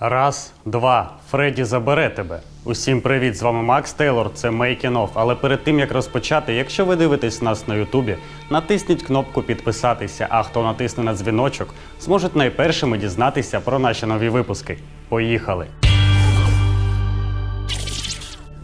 Раз, два. Фредді забере тебе. Усім привіт! З вами Макс Тейлор. Це Making Off. Але перед тим як розпочати, якщо ви дивитесь нас на Ютубі, натисніть кнопку підписатися. А хто натисне на дзвіночок, зможуть найпершими дізнатися про наші нові випуски. Поїхали!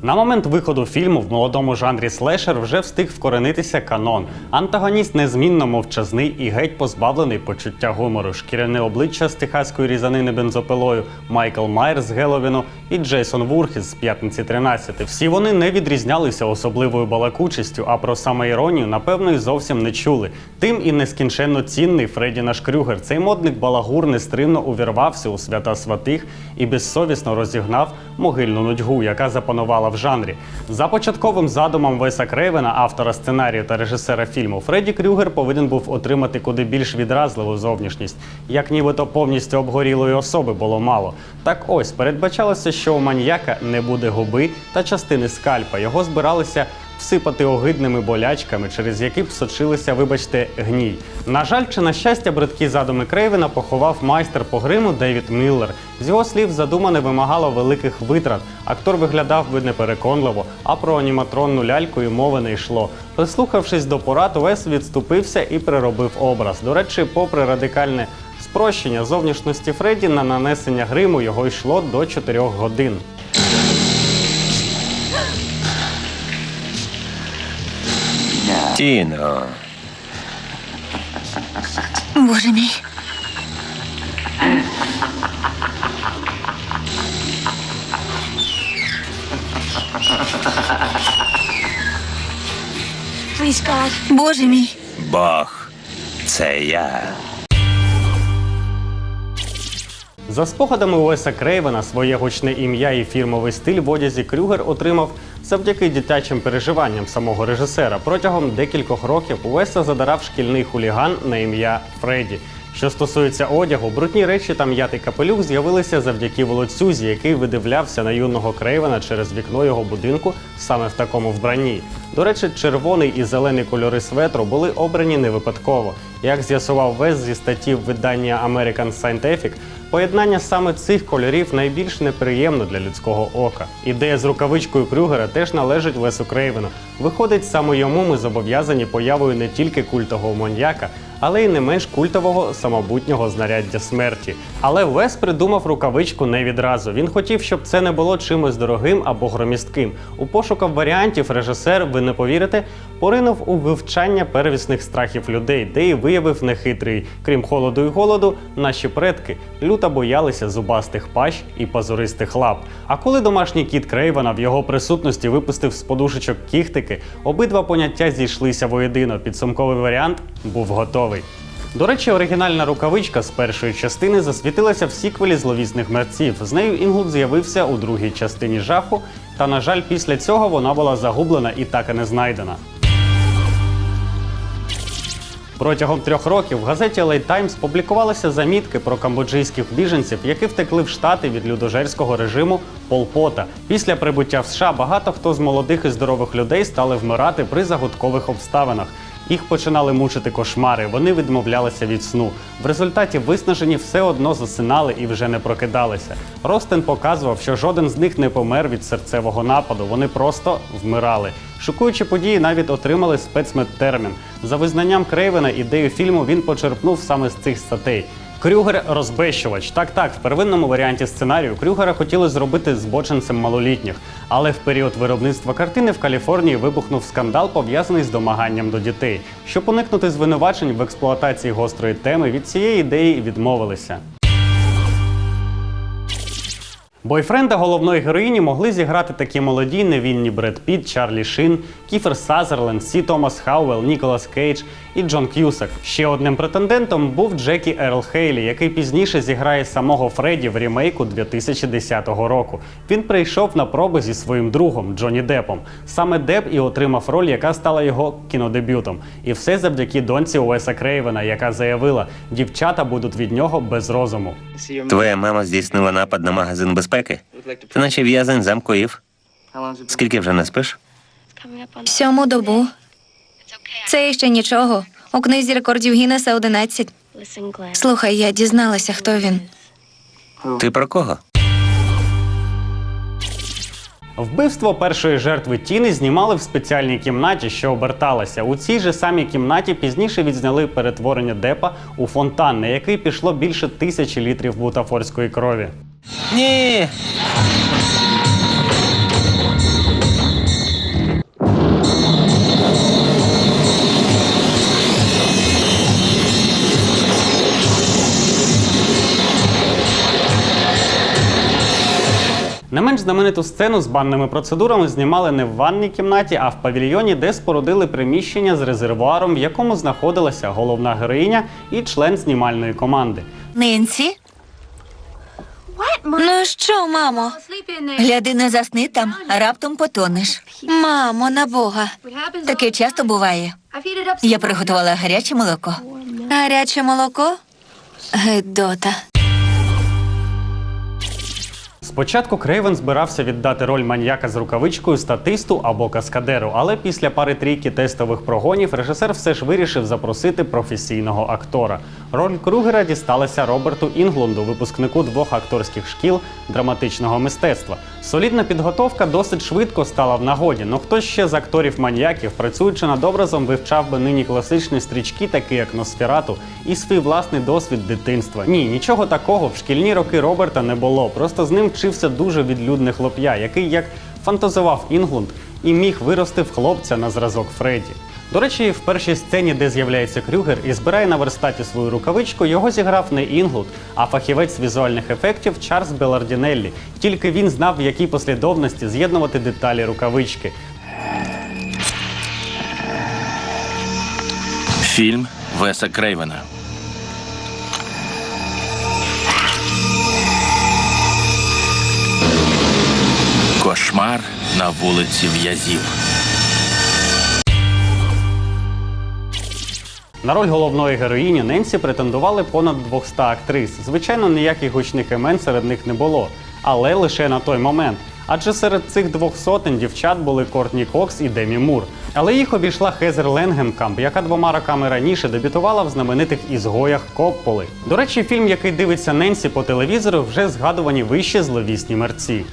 На момент виходу фільму в молодому жанрі слешер вже встиг вкоренитися канон. Антагоніст незмінно мовчазний і геть позбавлений почуття гумору. Шкіряне обличчя з техаської різанини бензопилою, Майкл Майер з Геловіну і Джейсон Вурхіс з п'ятниці 13. Всі вони не відрізнялися особливою балакучістю, а про самоіронію, напевно, і зовсім не чули. Тим і нескінченно цінний Фредді наш Крюгер. Цей модник балагур нестримно увірвався у свята святих і безсовісно розігнав могильну нудьгу, яка запанувала в жанрі. За початковим задумом Веса Крейвена, автора сценарію та режисера фільму, Фредді Крюгер повинен був отримати куди більш відразливу зовнішність, як нібито повністю обгорілої особи було мало. Так ось передбачалося, що у маньяка не буде губи та частини скальпа. Його збиралися всипати огидними болячками, через які б сочилися, вибачте, гній. На жаль, чи на щастя, бридкі задуми Крейвена поховав майстер по гриму Девід Міллер. З його слів, задумане вимагало великих витрат. Актор виглядав би непереконливо, а про аніматронну ляльку і мови не йшло. Прислухавшись до порад, Уес відступився і приробив образ. До речі, попри радикальне спрощення зовнішності Фредді на нанесення гриму його йшло до 4 годин. Тіно, Боже мій. Боже мій. Бог, це я. За спогадами Уеса Крейвена, своє гучне ім'я і фірмовий стиль в одязі Крюгер отримав завдяки дитячим переживанням самого режисера. Протягом декількох років Уеса задарав шкільний хуліган на ім'я Фредді. Що стосується одягу, брудні речі та м'ятий капелюх з'явилися завдяки волоцюзі, який видивлявся на юного Крейвена через вікно його будинку саме в такому вбранні. До речі, червоний і зелений кольори светру були обрані не випадково. Як з'ясував Вес зі статті видання American Scientific, Поєднання саме цих кольорів найбільш неприємно для людського ока. Ідея з рукавичкою Крюгера теж належить Лесу Крейвену. Виходить, саме йому ми зобов'язані появою не тільки культового маньяка, але й не менш культового самобутнього знаряддя смерті. Але Вес придумав рукавичку не відразу. Він хотів, щоб це не було чимось дорогим або громістким. У пошуках варіантів режисер, ви не повірите, поринув у вивчання первісних страхів людей, де і виявив нехитрий. Крім холоду і голоду, наші предки люто боялися зубастих пащ і пазуристих лап. А коли домашній кіт Крейвена в його присутності випустив з подушечок кіхтики, обидва поняття зійшлися воєдино. Підсумковий варіант був готовий. До речі, оригінальна рукавичка з першої частини засвітилася в сіквелі зловісних мерців. З нею Інгуд з'явився у другій частині жаху, та, на жаль, після цього вона була загублена і так і не знайдена. Протягом трьох років в газеті LA Times публікувалися замітки про камбоджийських біженців, які втекли в штати від людожерського режиму Пол Пота. Після прибуття в США багато хто з молодих і здорових людей стали вмирати при загадкових обставинах. Їх починали мучити кошмари, вони відмовлялися від сну. В результаті виснажені все одно засинали і вже не прокидалися. Ростен показував, що жоден з них не помер від серцевого нападу, вони просто вмирали. Шокуючі події навіть отримали спецмедтермін. За визнанням Крейвена ідею фільму він почерпнув саме з цих статей. Крюгер розбещувач. Так, так, в первинному варіанті сценарію Крюгера хотіли зробити збоченцем малолітніх, але в період виробництва картини в Каліфорнії вибухнув скандал, пов'язаний з домаганням до дітей. Щоб уникнути звинувачень в експлуатації гострої теми, від цієї ідеї відмовилися. Бойфренда головної героїні могли зіграти такі молоді невільні Бред Піт, Чарлі Шин, Кіфер Сазерленд, Сі Томас Хауелл, Ніколас Кейдж і Джон К'юсак. Ще одним претендентом був Джекі Ерл Хейлі, який пізніше зіграє самого Фредді в рімейку 2010 року. Він прийшов на проби зі своїм другом Джонні Депом. Саме Деп і отримав роль, яка стала його кінодебютом. І все завдяки доньці Уеса Крейвена, яка заявила, дівчата будуть від нього без розуму. Твоя мама здійснила напад на магазин безпеки. Ти наче в'язень замкоїв. Скільки вже не спиш? Сьому добу. Це ще нічого. У книзі рекордів Гіннеса 11. Слухай, я дізналася, хто він. Ти про кого? Вбивство першої жертви Тіни знімали в спеціальній кімнаті, що оберталася. У цій же самій кімнаті пізніше відзняли перетворення Депа у фонтан, на який пішло більше тисячі літрів бутафорської крові. Ні. Знамениту сцену з банними процедурами знімали не в ванній кімнаті, а в павільйоні, де спорудили приміщення з резервуаром, в якому знаходилася головна героїня і член знімальної команди. Ненсі? Ну що, мамо? Гляди, не засни там, а раптом потонеш. Мамо, на Бога. Таке часто буває. Я приготувала гаряче молоко. Гаряче молоко? Гедота. Спочатку Крейвен збирався віддати роль маньяка з рукавичкою статисту або каскадеру, але після пари трійки тестових прогонів режисер все ж вирішив запросити професійного актора. Роль Кругера дісталася Роберту Інглунду, випускнику двох акторських шкіл драматичного мистецтва. Солідна підготовка досить швидко стала в нагоді. Ну хто ще з акторів маньяків, працюючи над образом, вивчав би нині класичні стрічки, такі як Носферату, і свій власний досвід дитинства. Ні, нічого такого в шкільні роки Роберта не було. Просто з ним вчився дуже відлюдний хлоп'я, який як фантазував Інглунд і міг вирости в хлопця на зразок Фредді. До речі, в першій сцені, де з'являється Крюгер і збирає на верстаті свою рукавичку, його зіграв не Інглуд, а фахівець візуальних ефектів Чарльз Белардінеллі. Тільки він знав, в якій послідовності з'єднувати деталі рукавички. Фільм Веса Крейвена. Кошмар на вулиці В'язів. На роль головної героїні Ненсі претендували понад 200 актрис. Звичайно, ніяких гучних імен серед них не було, але лише на той момент. Адже серед цих двох сотень дівчат були Кортні Кокс і Демі Мур. Але їх обійшла Хезер Ленгенкамп, яка двома роками раніше дебютувала в знаменитих ізгоях Копполи. До речі, фільм, який дивиться Ненсі по телевізору, вже згадувані вище зловісні мерці.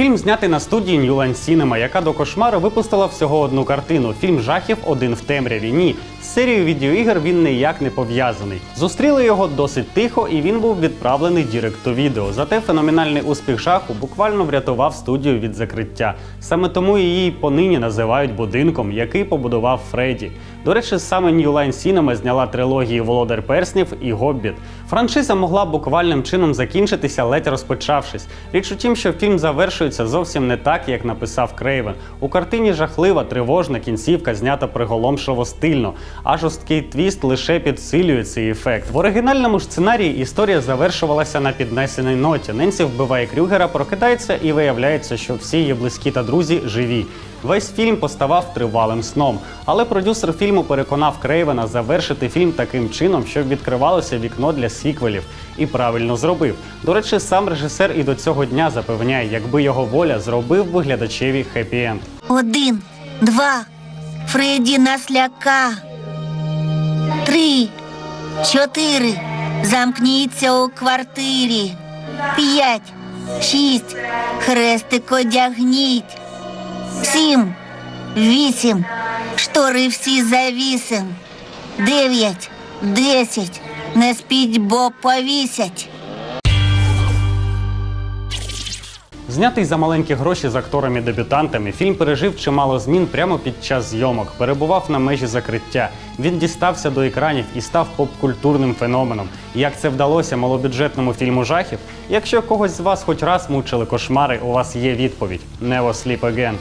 Фільм знятий на студії New Line Cinema, яка до кошмару випустила всього одну картину. Фільм жахів один в темряві. Ні, з серією відеоігр він ніяк не пов'язаний. Зустріли його досить тихо, і він був відправлений діректу відео. Зате феноменальний успіх жаху буквально врятував студію від закриття. Саме тому її понині називають будинком, який побудував Фредді. До речі, саме New Line Cinema зняла трилогії Володар Перснів і Гоббіт. Франшиза могла буквальним чином закінчитися, ледь розпочавшись. Річ у тім, що фільм завершується зовсім не так, як написав Крейвен. У картині жахлива, тривожна кінцівка, знята приголомшливо стильно, а жорсткий твіст лише підсилює цей ефект. В оригінальному сценарії історія завершувалася на піднесеній ноті. Ненсі вбиває Крюгера, прокидається і виявляється, що всі її близькі та друзі живі. Весь фільм поставав тривалим сном, але продюсер фільму переконав Крейвена завершити фільм таким чином, щоб відкривалося вікно для сіквелів, і правильно зробив. До речі, сам режисер і до цього дня запевняє, якби його воля зробив би глядачеві хеппі-енд. Один, два. Фредді нас ляка. Три, чотири. Замкніться у квартирі. П'ять, шість. Хрестик одягніть. Сім, вісім. Штори всі завісим. Дев'ять, десять. Не спіть, бо повісять. Знятий за маленькі гроші з акторами-дебютантами, фільм пережив чимало змін прямо під час зйомок, перебував на межі закриття. Він дістався до екранів і став попкультурним феноменом. Як це вдалося малобюджетному фільму жахів? Якщо когось з вас хоч раз мучили кошмари, у вас є відповідь: Never Sleep Again.